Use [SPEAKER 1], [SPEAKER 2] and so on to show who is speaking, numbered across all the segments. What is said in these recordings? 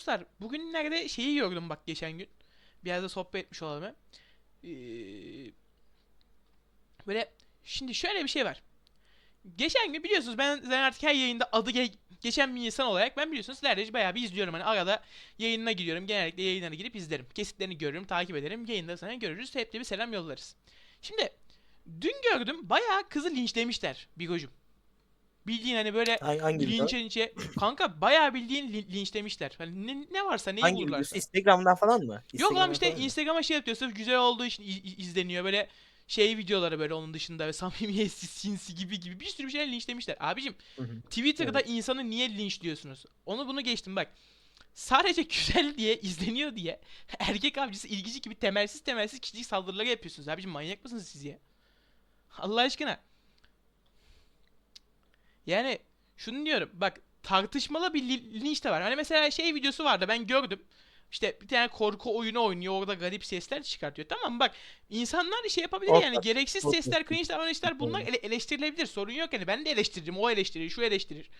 [SPEAKER 1] Dostlar bugünlerde şeyi gördüm bak geçen gün. Bir yerde sohbet etmiş olalım. Ee, böyle şimdi şöyle bir şey var. Geçen gün biliyorsunuz ben zaten artık her yayında adı ge- geçen bir insan olarak ben biliyorsunuz sizlerle bayağı bir izliyorum. Hani arada yayınına giriyorum. Genellikle yayınlara girip izlerim. Kesitlerini görürüm, takip ederim. Yayında sana görürüz. Hep de bir selam yollarız. Şimdi dün gördüm bayağı kızı linçlemişler Bigo'cum. Bildiğin hani böyle
[SPEAKER 2] Hangi, hangi video?
[SPEAKER 1] linçe kanka bayağı bildiğin li- linçlemişler. Hani ne, ne varsa neyi
[SPEAKER 2] Hangi
[SPEAKER 1] bulurlarsa.
[SPEAKER 2] videosu? Instagram'dan falan mı?
[SPEAKER 1] Yok lan
[SPEAKER 2] Instagram'dan
[SPEAKER 1] işte
[SPEAKER 2] falan mı?
[SPEAKER 1] Instagram'a şey yapıyor sırf güzel olduğu için iz- iz- izleniyor böyle şey videoları böyle onun dışında ve samimiyetsiz sinsi gibi gibi bir sürü bir şeyler linçlemişler. Abicim
[SPEAKER 2] Hı hı.
[SPEAKER 1] Twitter'da insanı niye linçliyorsunuz? Onu bunu geçtim bak. Sadece güzel diye izleniyor diye erkek avcısı ilgici gibi temelsiz temelsiz kişilik saldırıları yapıyorsunuz. Abicim manyak mısınız siz ya? Allah aşkına. Yani şunu diyorum bak tartışmalı bir li- linç de var. Hani mesela şey videosu vardı ben gördüm. İşte bir tane korku oyunu oynuyor orada garip sesler çıkartıyor. Tamam bak insanlar şey yapabilir yani gereksiz sesler, cringe davranışlar bunlar ele- eleştirilebilir. Sorun yok yani ben de eleştiririm o eleştirir şu eleştirir.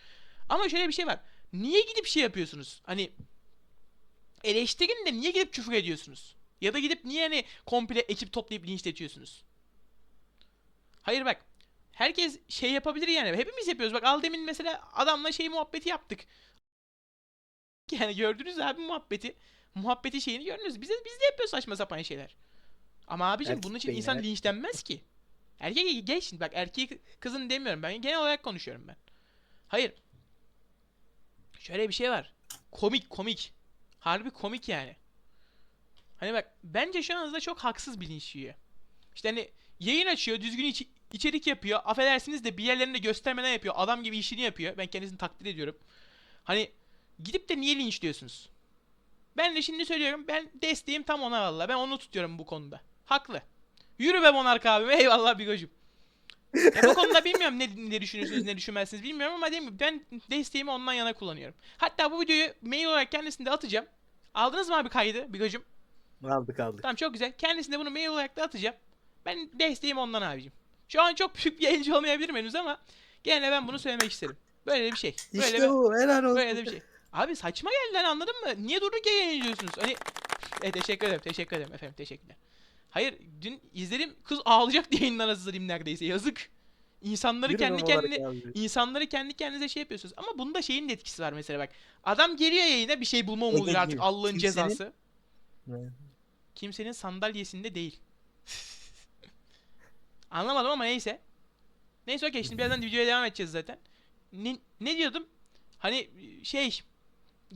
[SPEAKER 1] Ama şöyle bir şey var. Niye gidip şey yapıyorsunuz? Hani eleştirin de niye gidip küfür ediyorsunuz? Ya da gidip niye hani komple ekip toplayıp linçletiyorsunuz? Hayır bak. Herkes şey yapabilir yani. Hepimiz yapıyoruz. Bak al demin mesela adamla şey muhabbeti yaptık. Yani gördünüz abi muhabbeti. Muhabbeti şeyini gördünüz. Biz de, biz de yapıyoruz saçma sapan şeyler. Ama abicim
[SPEAKER 2] Erkek
[SPEAKER 1] bunun için insan
[SPEAKER 2] evet.
[SPEAKER 1] linçlenmez ki. Erkek geç şimdi bak erkek kızın demiyorum ben. Genel olarak konuşuyorum ben. Hayır. Şöyle bir şey var. Komik komik. Harbi komik yani. Hani bak bence şu anda çok haksız bir linç yiyor. İşte hani yayın açıyor, düzgün iç- içerik yapıyor. Affedersiniz de bir yerlerinde göstermeden yapıyor. Adam gibi işini yapıyor. Ben kendisini takdir ediyorum. Hani gidip de niye linçliyorsunuz? Ben de şimdi söylüyorum. Ben desteğim tam ona valla. Ben onu tutuyorum bu konuda. Haklı. Yürü be Monark abim. Eyvallah Bigocuğum. Ya bu konuda bilmiyorum ne, ne düşünürsünüz ne düşünmezsiniz bilmiyorum ama değil mi? Ben desteğimi ondan yana kullanıyorum. Hatta bu videoyu mail olarak kendisine de atacağım. Aldınız mı abi kaydı Bigocuğum?
[SPEAKER 2] Aldık aldık.
[SPEAKER 1] Tamam çok güzel. Kendisine bunu mail olarak da atacağım. Ben desteğim ondan abicim. Şu an çok büyük bir yayıncı olmayabilirim henüz ama gene ben bunu söylemek isterim. Böyle bir şey. Böyle
[SPEAKER 2] İşte
[SPEAKER 1] bir,
[SPEAKER 2] bu helal olsun.
[SPEAKER 1] böyle de bir şey. Abi saçma geldi lan anladın mı? Niye durduk yere yayınlıyorsunuz? Hani e, teşekkür ederim, teşekkür ederim efendim, teşekkürler. Hayır, dün izledim kız ağlayacak diye yayından hazırlayayım neredeyse. Yazık. İnsanları
[SPEAKER 2] Yürü
[SPEAKER 1] kendi kendine
[SPEAKER 2] abi.
[SPEAKER 1] insanları kendi kendinize şey yapıyorsunuz. Ama bunda şeyin de etkisi var mesela bak. Adam geliyor yayına bir şey bulma umuduyla artık Allah'ın
[SPEAKER 2] kimsenin-
[SPEAKER 1] cezası. Kimsenin sandalyesinde değil. Anlamadım ama neyse. Neyse okey şimdi birazdan videoya devam edeceğiz zaten. Ne, ne diyordum? Hani şey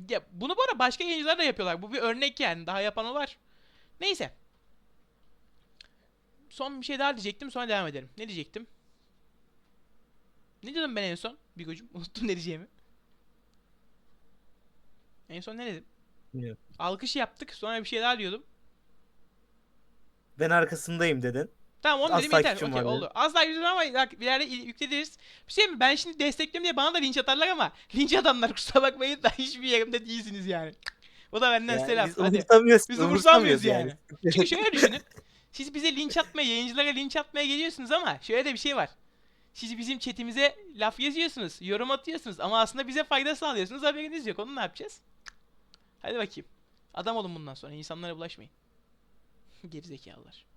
[SPEAKER 1] ya bunu bu arada başka yayıncılar da yapıyorlar. Bu bir örnek yani. Daha yapanı var. Neyse. Son bir şey daha diyecektim sonra devam edelim. Ne diyecektim? Ne diyordum ben en son? Bigocuğum unuttum ne diyeceğimi. En son ne dedim?
[SPEAKER 2] Bilmiyorum.
[SPEAKER 1] Alkış yaptık. Sonra bir şey daha diyordum.
[SPEAKER 2] Ben arkasındayım dedin.
[SPEAKER 1] Tamam onu
[SPEAKER 2] Az
[SPEAKER 1] dedim yeter.
[SPEAKER 2] takipçim
[SPEAKER 1] Okey
[SPEAKER 2] var
[SPEAKER 1] oldu. Az yüzüm ama bak bir yerde yüklediriz. Bir şey mi? Ben şimdi destekliyorum diye bana da linç atarlar ama linç adamlar kusura bakmayın da hiçbir yerimde değilsiniz yani. O da benden
[SPEAKER 2] Yani
[SPEAKER 1] selam.
[SPEAKER 2] biz
[SPEAKER 1] Hadi.
[SPEAKER 2] umursamıyoruz.
[SPEAKER 1] Biz umursamıyoruz
[SPEAKER 2] umursamıyoruz
[SPEAKER 1] yani. Çünkü şöyle düşünün. Siz bize linç atmaya, yayıncılara linç atmaya geliyorsunuz ama şöyle de bir şey var. Siz bizim chatimize laf yazıyorsunuz, yorum atıyorsunuz ama aslında bize fayda sağlıyorsunuz. Haberiniz yok. Onu ne yapacağız? Hadi bakayım. Adam olun bundan sonra. insanlara bulaşmayın. Gerizekalılar.